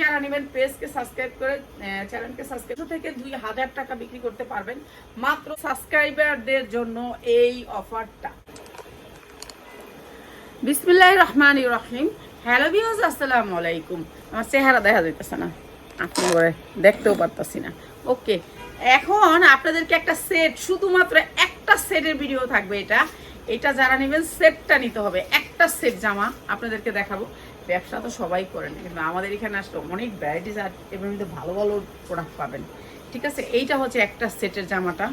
যারা পেজকে সাবস্ক্রাইব করে চ্যানেলকে সাবস্ক্রাইব থেকে দুই হাজার টাকা বিক্রি করতে পারবেন মাত্র সাবস্ক্রাইবারদের জন্য এই অফারটা বিসমিল্লাহ রহমান রহিম। হ্যালো বিহজ আলাইকুম। আমার চেহারা দেখা যাইতেছে না। আপনি দেখতেও পারতাছি না। ওকে এখন আপনাদেরকে একটা সেট শুধুমাত্র একটা সেটের ভিডিও থাকবে এটা। এটা যারা নেবেন সেটটা নিতে হবে। একটা সেট জামা আপনাদেরকে দেখাবো। ব্যবসা তো সবাই করেন কিন্তু আমাদের এখানে আসলে অনেক ভ্যারাইটিস আর মধ্যে ভালো ভালো প্রোডাক্ট পাবেন। ঠিক আছে? এইটা হচ্ছে একটা সেটের জামাটা,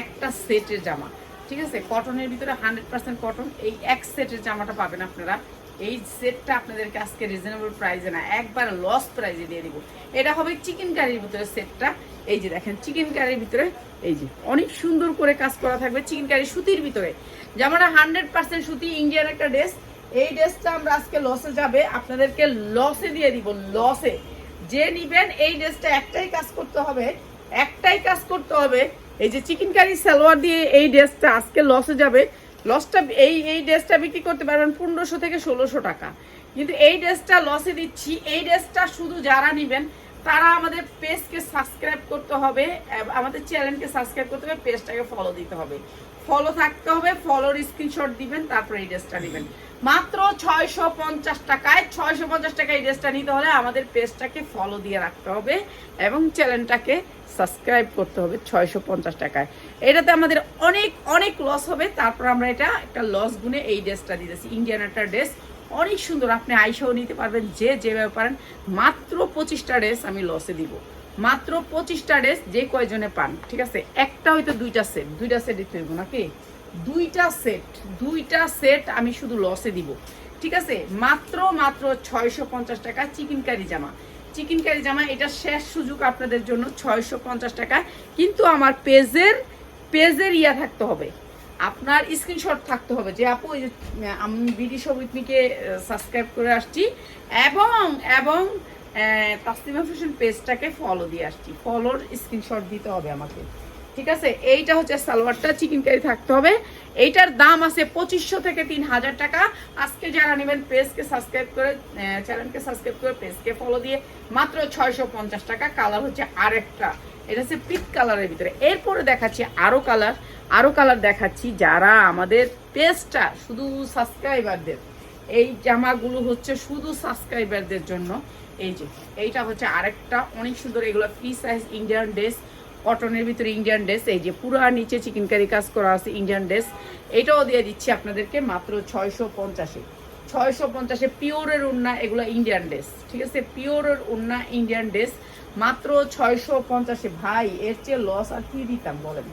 একটা সেটের জামা। ঠিক আছে? কটনের ভিতরে হান্ড্রেড পার্সেন্ট কটন এই এক সেটের জামাটা পাবেন আপনারা। এই সেটটা আপনাদেরকে আজকে রিজনেবল প্রাইসে না, একবার লস প্রাইসে দিয়ে দিব। এটা হবে চিকেন কারির ভিতরে সেটটা এই যে দেখেন চিকেন কারির ভিতরে, এই যে, অনেক সুন্দর করে কাজ করা থাকবে চিকেন কারি সুতির ভিতরে। জামাটা হান্ড্রেড পার্সেন্ট সুতি, ইন্ডিয়ান একটা ড্রেস এই ড্রেসটা আমরা আজকে লসে যাবে। আপনাদেরকে লসে দিয়ে দিব লসে যে নিবেন এই ড্রেসটা একটাই কাজ করতে হবে, একটাই কাজ করতে হবে, এই যে চিকেন কারি সালোয়ার দিয়ে এই ড্রেসটা আজকে লসে যাবে। লসটা এই এই ড্রেসটা বিক্রি করতে পারবেন পনেরোশো থেকে ষোলোশো টাকা। কিন্তু এই ড্রেসটা লসে দিচ্ছি, এই ড্রেসটা শুধু যারা নিবেন তারা আমাদের পেজকে সাবস্ক্রাইব করতে হবে আমাদের চ্যানেলকে সাবস্ক্রাইব করতে হবে পেজটাকে ফলো দিতে হবে। ফলো থাকতে হবে ফলোর স্ক্রিনশট দিবেন, তারপরে এই ড্রেসটা নেবেন। মাত্র ছয়শো পঞ্চাশ টাকায়, ছয়শো পঞ্চাশ টাকায় এই ড্রেসটা নিতে হলে আমাদের পেজটাকে ফলো দিয়ে রাখতে হবে এবং চ্যানেলটাকে সাবস্ক্রাইব করতে হবে ছয়শো পঞ্চাশ টাকায়। এটাতে আমাদের অনেক অনেক লস হবে, তারপর আমরা এটা একটা লস গুনে এই ড্রেসটা দিতেছি ইন্ডিয়ান একটা ড্রেস অনেক সুন্দর আপনি আইসাও নিতে পারবেন, যে যেভাবে পারেন। মাত্র পঁচিশটা ড্রেস আমি লসে দিব। মাত্র পঁচিশটা ড্রেস যে কয়জনে পান, ঠিক আছে? একটা হয়তো দুইটা সেট দুইটা সেট দিতে হইব নাকি? দুইটা সেট দুইটা সেট আমি শুধু লসে দিব। ঠিক আছে? মাত্র মাত্র ছয়শো পঞ্চাশ টাকা চিকেন কারি জামা। চিকেন কারি জামা, এটা শেষ সুযোগ আপনাদের জন্য, ছয়শো পঞ্চাশ টাকা। কিন্তু আমার পেজের পেজের ইয়া থাকতে হবে। আপনার স্ক্রিনশট থাকতে হবে যে আপু যে আমি বিডি সবিতনিকে সাবস্ক্রাইব করে আসছি এবং এবং তাসলিমা ফ্যাশন পেজটাকে ফলো দিয়ে আসছি। ফলোর স্ক্রিনশট দিতে হবে আমাকে। ঠিক আছে? এইটা হচ্ছে সালোয়ারটা চিকেন কারি থাকতে হবে। এইটার দাম আছে পঁচিশশো থেকে তিন হাজার টাকা। আজকে যারা নেবেন পেজকে সাবস্ক্রাইব করে চ্যানেলকে সাবস্ক্রাইব করে পেজকে ফলো দিয়ে মাত্র ছয়শো পঞ্চাশ টাকা। কালার হচ্ছে আরেকটা। এটা হচ্ছে পিক কালারের ভিতরে। এরপরে দেখাচ্ছি আরও কালার আরও কালার দেখাচ্ছি যারা আমাদের পেজটা শুধু সাবস্ক্রাইবারদের, এই জামাগুলো হচ্ছে শুধু সাবস্ক্রাইবারদের জন্য। এই যে, এইটা হচ্ছে আরেকটা অনেক সুন্দর, এগুলো ফ্রি সাইজ ইন্ডিয়ান ড্রেস কটনের ভিতরে ইন্ডিয়ান ড্রেস এই যে পুরো নিচে চিকেন কারি কাজ করা আছে ইন্ডিয়ান ড্রেস এটাও দিয়ে দিচ্ছি আপনাদেরকে মাত্র ছয়শো পঞ্চাশে। ছয়শো পঞ্চাশে পিওরের উন্না এগুলো ইন্ডিয়ান ড্রেস ঠিক আছে? পিওরের উন্না ইন্ডিয়ান ড্রেস মাত্র ছয়শো পঞ্চাশে। ভাই, এর চেয়ে লস আর কি দিতাম বলেন?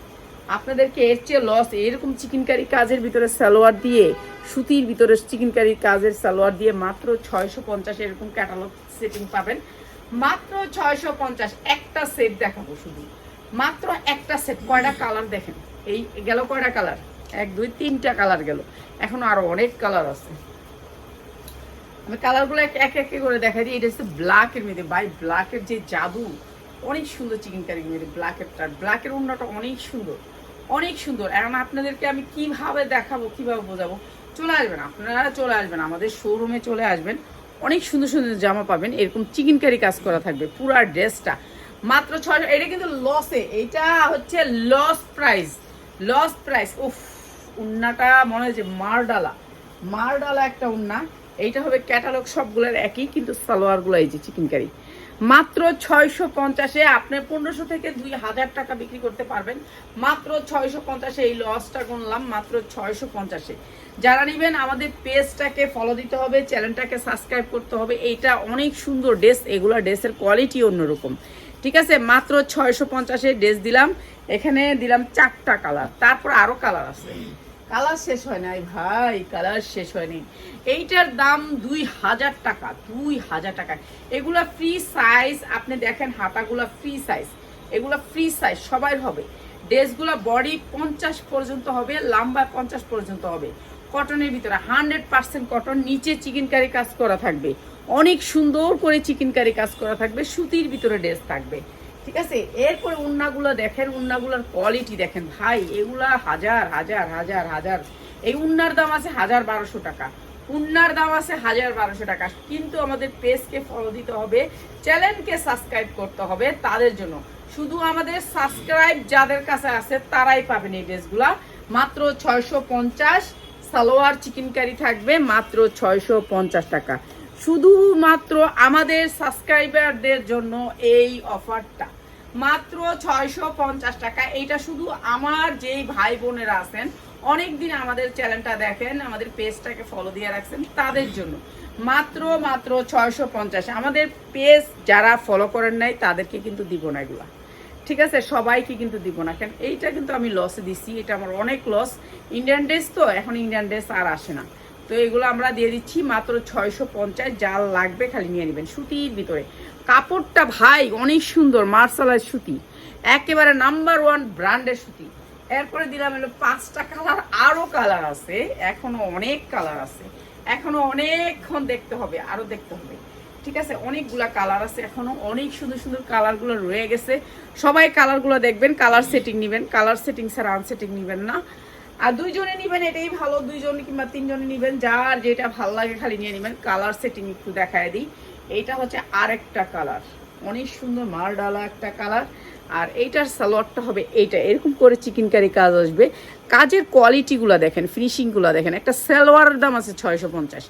আপনাদেরকে এর চেয়ে লস এরকম চিকেন কারি কাজের ভিতরে সালোয়ার দিয়ে, সুতির ভিতরে চিকেন কারি কাজের সালোয়ার দিয়ে মাত্র ছয়শো পঞ্চাশ এরকম ক্যাটালগ সেটিং পাবেন। মাত্র ছয়শো পঞ্চাশ, একটা সেট দেখাবো শুধু। মাত্র একটা সেট কয়টা কালার দেখেন? এই গেল কয়টা কালার এক, দুই, তিনটা কালার গেল। এখন আরও অনেক কালার আছে। আমি কালারগুলো এক এক করে দেখাই দিই। এটা হচ্ছে ব্ল্যাকের মধ্যে বাই ব্ল্যাকের যে জাদু, অনেক সুন্দর চিকেন কারি মধ্যে ব্ল্যাকেরটা ব্ল্যাকের অন্যটা অনেক সুন্দর অনেক সুন্দর। এখন আপনাদেরকে আমি কীভাবে দেখাবো, কীভাবে বোঝাবো, চলে আসবেন। আপনারা চলে আসবেন, আমাদের শোরুমে চলে আসবেন। অনেক সুন্দর সুন্দর জামা পাবেন। এরকম চিকেন কারি কাজ করা থাকবে পুরা ড্রেসটা। মাত্র ছয় এটা কিন্তু লসে এটা হচ্ছে লস প্রাইস লস প্রাইস উফ উন্নাটা মনে হয় যে মারডালা। মারডালা একটা উন্না এইটা হবে ক্যাটালগ সবগুলোর একই, কিন্তু সালোয়ারগুলো এই যে চিকেন কারি মাত্র ছয়শো পঞ্চাশে আপনি পনেরোশো থেকে দুই হাজার টাকা বিক্রি করতে পারবেন। মাত্র ছয়শো পঞ্চাশে এই লসটা গুনলাম, মাত্র ছয়শো পঞ্চাশে। যারা নেবেন, আমাদের পেজটাকে ফলো দিতে হবে চ্যানেলটাকে সাবস্ক্রাইব করতে হবে। এইটা অনেক সুন্দর ড্রেস এগুলো ড্রেসের কোয়ালিটি অন্যরকম। ঠিক আছে? মাত্র ছয়শো পঞ্চাশে ড্রেস দিলাম। এখানে দিলাম চারটা কালার তারপর আরও কালার আছে। কালার শেষ হয় নাই, ভাই, কালার শেষ হয়নি। এইটার দাম দুই হাজার টাকা, দুই হাজার টাকা। এগুলা ফ্রি সাইজ আপনি দেখেন হাতাগুলা ফ্রি সাইজ এগুলা ফ্রি সাইজ সবাই হবে। ড্রেসগুলা বডি পঞ্চাশ পর্যন্ত হবে, লম্বা পঞ্চাশ পর্যন্ত হবে। কটনের ভিতরে হান্ড্রেড পার্সেন্ট কটন নিচে চিকেন কারি কাজ করা থাকবে। অনেক সুন্দর করে চিকেন কারি কাজ করা থাকবে, সুতির ভিতরে ড্রেস থাকবে। ঠিক আছে? এরপরে উন্নাগুলো দেখেন, উন্নাগুলোর কোয়ালিটি দেখেন। ভাই, এগুলা হাজার হাজার হাজার হাজার। এই উন্নার দাম আছে হাজার বারোশো টাকা। উন্নার দাম আছে হাজার বারোশো টাকা। কিন্তু আমাদের পেজকে ফলো দিতে হবে চ্যানেলকে সাবস্ক্রাইব করতে হবে তাদের জন্য। শুধু আমাদের সাবস্ক্রাইব যাদের কাছে আছে, তারাই পাবেন এই ড্রেসগুলা। মাত্র ছয়শো পঞ্চাশ সালোয়ার চিকেন কারি থাকবে, মাত্র ছয়শো পঞ্চাশ টাকা। শুধুমাত্র আমাদের সাবস্ক্রাইবারদের জন্য এই অফারটা মাত্র ছয়শো পঞ্চাশ টাকা। এইটা শুধু আমার যেই ভাই বোনেরা আছেন অনেক দিন আমাদের চ্যানেলটা দেখেন, আমাদের পেজটাকে ফলো দিয়ে রাখছেন, তাদের জন্য। মাত্র মাত্র ছয়শো পঞ্চাশ। আমাদের পেজ যারা ফলো করেন নাই, তাদেরকে কিন্তু দিব না এগুলা। ঠিক আছে? সবাইকে কিন্তু দিব না। কেন এইটা কিন্তু আমি লসে দিছি, এটা আমার অনেক লস ইন্ডিয়ান ড্রেস তো, এখন ইন্ডিয়ান ড্রেস আর আসে না। তো এগুলো আমরা দিয়ে দিচ্ছি মাত্র ছয়শো পঞ্চাশ জাল লাগবে খালি নিয়ে নেবেন। সুতির ভিতরে। কাপড়টা ভাই অনেক সুন্দর মার্শালার সুতি। একেবারে নাম্বার ওয়ান ব্র্যান্ডের সুতি। এরপরে দিলাম হলো পাঁচটা কালার আরও কালার আছে, এখনও অনেক কালার আছে। এখনও অনেকক্ষণ দেখতে হবে, আরও দেখতে হবে। ঠিক আছে? অনেকগুলা কালার আছে এখনও, অনেক সুন্দর সুন্দর কালারগুলো রয়ে গেছে। সবাই কালারগুলো দেখবেন কালার সেটিং নেবেন। কালার সেটিং ছাড়া আনসেটিং নেবেন না। আর দুইজনে নিবেন, এটাই ভালো। দুইজন কিংবা তিনজনে নিবেন, যার যেটা ভালো লাগে খালি নিয়ে নেবেন। কালার সেটিং একটু দেখায় দিই। এইটা হচ্ছে আরেকটা কালার। অনেক সুন্দর মাল ডালা একটা কালার। আর এইটার সালোয়ারটা হবে এইটা। এরকম করে চিকেন কারি কাজ আসবে। কাজের কোয়ালিটিগুলো দেখেন, ফিনিশিংগুলো দেখেন। একটা সালোয়ারের দাম আছে ছয়শো পঞ্চাশ।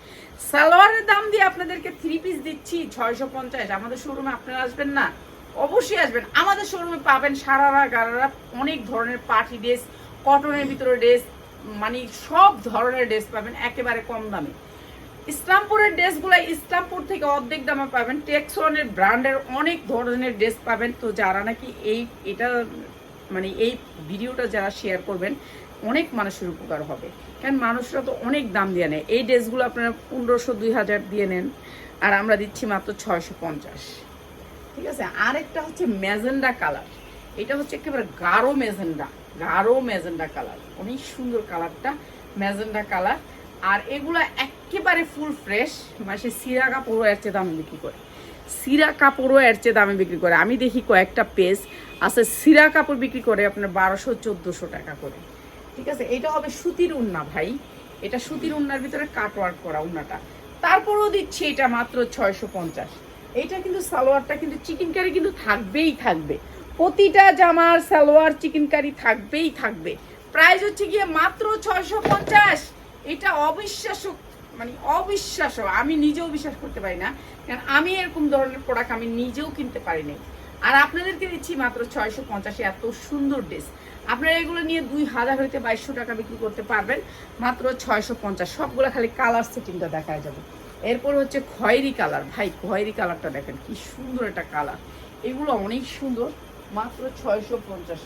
সালোয়ারের দাম দিয়ে আপনাদেরকে থ্রি পিস দিচ্ছি ছয়শো পঞ্চাশ। আমাদের শোরুমে আপনারা আসবেন না? অবশ্যই আসবেন। আমাদের শোরুমে পাবেন সারারা গারারা, অনেক ধরনের পার্টি ড্রেস কটনের ভিতরে ড্রেস মানে সব ধরনের ড্রেস পাবেন, একেবারে কম দামে। ইসলামপুরের ড্রেসগুলো ইসলামপুর থেকে অর্ধেক দামে পাবেন। টেক্সনের ব্র্যান্ডের অনেক ধরনের ড্রেস পাবেন। তো যারা নাকি এই, এটা মানে এই ভিডিওটা যারা শেয়ার করবেন, অনেক মানুষের উপকার হবে। কারণ মানুষরা তো অনেক দাম দিয়ে নেয়। এই ড্রেসগুলো আপনারা পনেরোশো, দুই হাজার দিয়ে নেন। আর আমরা দিচ্ছি মাত্র ছয়শো পঞ্চাশ। ঠিক আছে? আরেকটা হচ্ছে ম্যাজেন্ডা কালার। এটা হচ্ছে একেবারে গাঢ় ম্যাজেন্ডা গাঢ় ম্যাজেন্ডা কালার। অনেক সুন্দর কালারটা, ম্যাজেন্ডা কালার। আর এগুলা একেবারে ফুল ফ্রেশ মানে সিরা কাপড়ও এর চেয়ে দামে বিক্রি করে। সিরা কাপড়ও এর চেয়ে দামে বিক্রি করে। আমি দেখি কয়েকটা পেজ আছে সিরা কাপড় বিক্রি করে আপনার বারোশো, চোদ্দোশো টাকা করে। ঠিক আছে? এটা হবে সুতির উন্না ভাই। এটা সুতির উন্নার ভিতরে কাট ওয়ার্ক করা উন্নাটা। তারপরেও দিচ্ছি এটা মাত্র ছয়শো পঞ্চাশ। এইটা কিন্তু সালোয়ারটা কিন্তু চিকেন কারি কিন্তু থাকবেই থাকবে। প্রতিটা জামার সালোয়ার চিকেন কারি থাকবেই থাকবে। প্রাইস হচ্ছে গিয়ে মাত্র ছয়শো পঞ্চাশ। এটা অবিশ্বাস্য মানে অবিশ্বাস্য আমি নিজেও বিশ্বাস করতে পারি না, কারণ আমি এরকম ধরনের প্রোডাক্ট আমি নিজেও কিনতে পারি নাই আর আপনাদেরকে দিচ্ছি মাত্র ছয়শো পঞ্চাশে, এত সুন্দর ড্রেস আপনারা এগুলো নিয়ে দুই হাজার হইতে বাইশশো টাকা বিক্রি করতে পারবেন, মাত্র ছয়শো পঞ্চাশ। সবগুলো খালি কালার সেটিংটা দেখা যাবে। এরপর হচ্ছে খয়েরি কালার ভাই, খয়েরি কালারটা দেখেন, কি সুন্দর একটা কালার এগুলো অনেক সুন্দর, মাত্র ছয়শো পঞ্চাশ।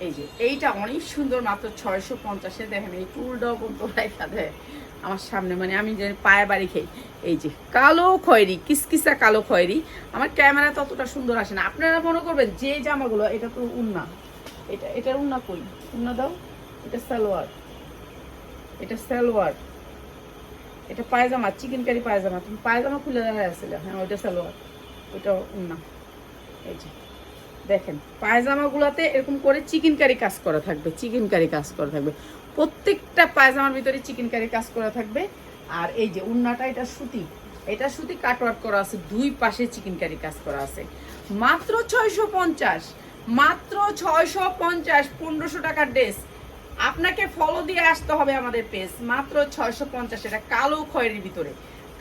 এই যে, এইটা অনেক সুন্দর, মাত্র ছয়শো পঞ্চাশে দেখেন, এই টুলটাও কিন্তু রেখা দেয় আমার সামনে মানে আমি যে পায়ে বাড়ি খাই এই যে কালো খয়েরি, কিসকিসা কালো খয়েরি, আমার ক্যামেরা ততটা সুন্দর আসে না। আপনারা মনে করবেন, যে জামাগুলো, এটা তো উন্না। এটা, এটার উন্না কই? উন্না দাও। এটা সালোয়ার। এটা সালোয়ার। এটা পায়জামা চিকেন কারি পায়জামা। তুমি পায়জামা খুলে দেখা যাচ্ছিল হ্যাঁ ওইটা সালোয়ার। ওইটা উন্না। এই যে। দেখেন, পায়জামাগুলোতে এরকম করে চিকেন কারি কাজ করা থাকবে চিকেন কারি কাজ করা থাকবে। প্রত্যেকটা পায়জামার ভিতরে চিকেন কারি কাজ করা থাকবে। আর এই যে উন্নাটা, এটা সুতি। এটা সুতি কাটওয়ার্ক করা আছে, দুই পাশে চিকেন কারি কাজ করা আছে। মাত্র ছয়শো পঞ্চাশ, মাত্র ছয়শো পঞ্চাশ, পনেরোশো টাকার ড্রেস আপনাকে ফলো দিয়ে আসতে হবে আমাদের পেজ মাত্র ছয়শো পঞ্চাশ, এটা কালো খয়েরির ভিতরে।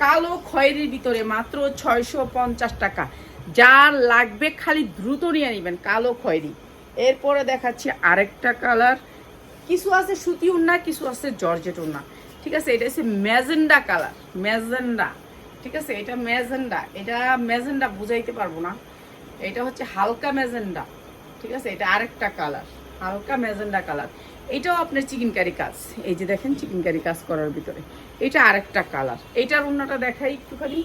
কালো খয়েরির ভিতরে মাত্র ছয়শো পঞ্চাশ টাকা। যার লাগবে খালি দ্রুত নিয়ে নেবেন, কালো খয়েরি। এরপরে দেখাচ্ছি আরেকটা কালার। কিছু আছে সুতি উন্না, কিছু আছে জর্জেট উন্না। ঠিক আছে, এটা হচ্ছে ম্যাজেন্ডা কালার, ম্যাজেন্ডা। ঠিক আছে, এটা ম্যাজেন্ডা এটা ম্যাজেন্ডা বুঝাইতে পারব না। এটা হচ্ছে হালকা ম্যাজেন্ডা। ঠিক আছে, এটা আরেকটা কালার, হালকা ম্যাজেন্ডা কালার। এটাও আপনার চিকেন কারি কাজ, এই যে দেখেন চিকেন কারি কাজ করার ভিতরে। এটা আরেকটা কালার এইটার উন্নাটা দেখাই একটুখানি।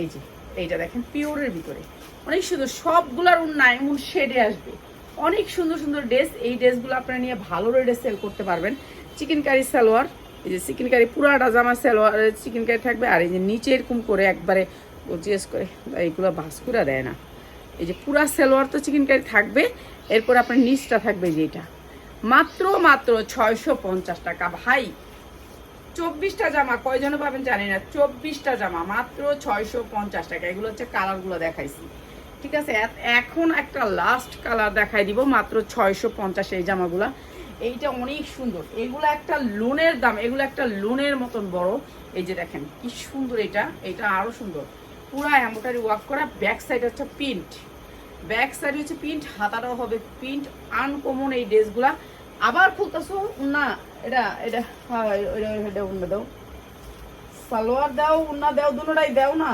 এই যে এইটা দেখেন, পিওরের ভিতরে। অনেক সুন্দর, সবগুলার উন্না এমন শেডে আসবে। অনেক সুন্দর সুন্দর ড্রেস এই ড্রেসগুলো আপনারা নিয়ে ভালো রেটে সেল করতে পারবেন। চিকেন কারি সালোয়ার, এই যে চিকেন কারি পুরাটা জামা সালোয়ার চিকেন কারি থাকবে, আর এই যে নিচে এরকম করে একবারে জিজ্ঞেস করে, এইগুলো ভাস্কুরা দেয় না। এই যে পুরা সালোয়ার তো চিকেন কারি থাকবে, এরপর আপনার নিচটা থাকবে যেটা। মাত্র মাত্র ছয়শো পঞ্চাশ টাকা। ভাই চব্বিশটা জামা কয়জনে পাবেন জানি না, চব্বিশটা জামা, মাত্র ছয়শো পঞ্চাশ টাকা। এগুলো হচ্ছে কালারগুলো দেখাইছি। ঠিক আছে? এখন একটা লাস্ট কালার দেখাই দিব, মাত্র ছয়শো পঞ্চাশ এই জামাগুলা। এইটা অনেক সুন্দর। এগুলো একটা লোনের দাম, এগুলো একটা লোনের মতন বড়। এই যে দেখেন, কি সুন্দর এটা। এটা আরও সুন্দর। পুরা এম্বোটারি ওয়ার্ক করা ব্যাক সাইড হচ্ছে প্রিন্ট ব্যাক সাইড হচ্ছে প্রিন্ট হাতাটাও হবে প্রিন্ট আনকমন এই ড্রেসগুলা আবার খুলতেছো, না এটা এটা হ্যাঁ এটা এটা উন্না দাও। সালোয়ার দাও, উন্না দাও দুটাই দাও না?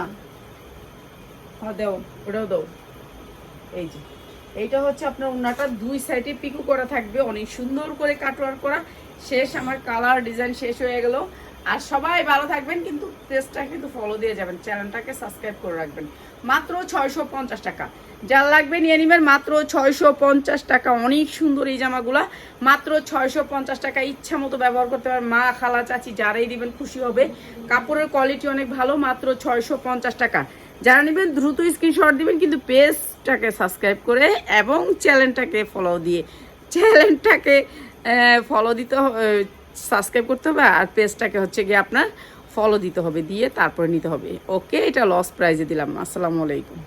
হ্যাঁ দাও, ওটাও দাও। এই যে, এইটা হচ্ছে আপনার উন্নাটা, দুই সাইডে পিকু করা থাকবে, অনেক সুন্দর করে কাটওয়ার করা। শেষ, আমার কালার ডিজাইন শেষ হয়ে গেল। আর সবাই ভালো থাকবেন, কিন্তু পেজটা কিন্তু ফলো দিয়ে যাবেন চ্যানেলটাকে সাবস্ক্রাইব করে রাখবেন। মাত্র ছয়শো পঞ্চাশ টাকা। যার লাগবে নিয়ে নেবেন মাত্র ছয়শো পঞ্চাশ টাকা। অনেক সুন্দর এই জামাগুলা। মাত্র ছয়শো পঞ্চাশ টাকা ইচ্ছা মতো ব্যবহার করতে পারেন। মা, খালা, চাচি যারাই দিবেন খুশি হবে। কাপড়ের কোয়ালিটি অনেক ভালো, মাত্র ছয়শো পঞ্চাশ টাকা। যারা নেবেন দ্রুত স্ক্রিনশট দিবেন, কিন্তু পেজটাকে সাবস্ক্রাইব করে এবং চ্যানেলটাকে ফলো দিয়ে চ্যানেলটাকে ফলো দিতে সাবস্ক্রাইব করতে হবে আর পেজটাকে হচ্ছে গিয়ে আপনার ফলো দিতে হবে, দিয়ে তারপরে নিতে হবে। ওকে এটা লস প্রাইজে দিলাম। আসসালামু আলাইকুম।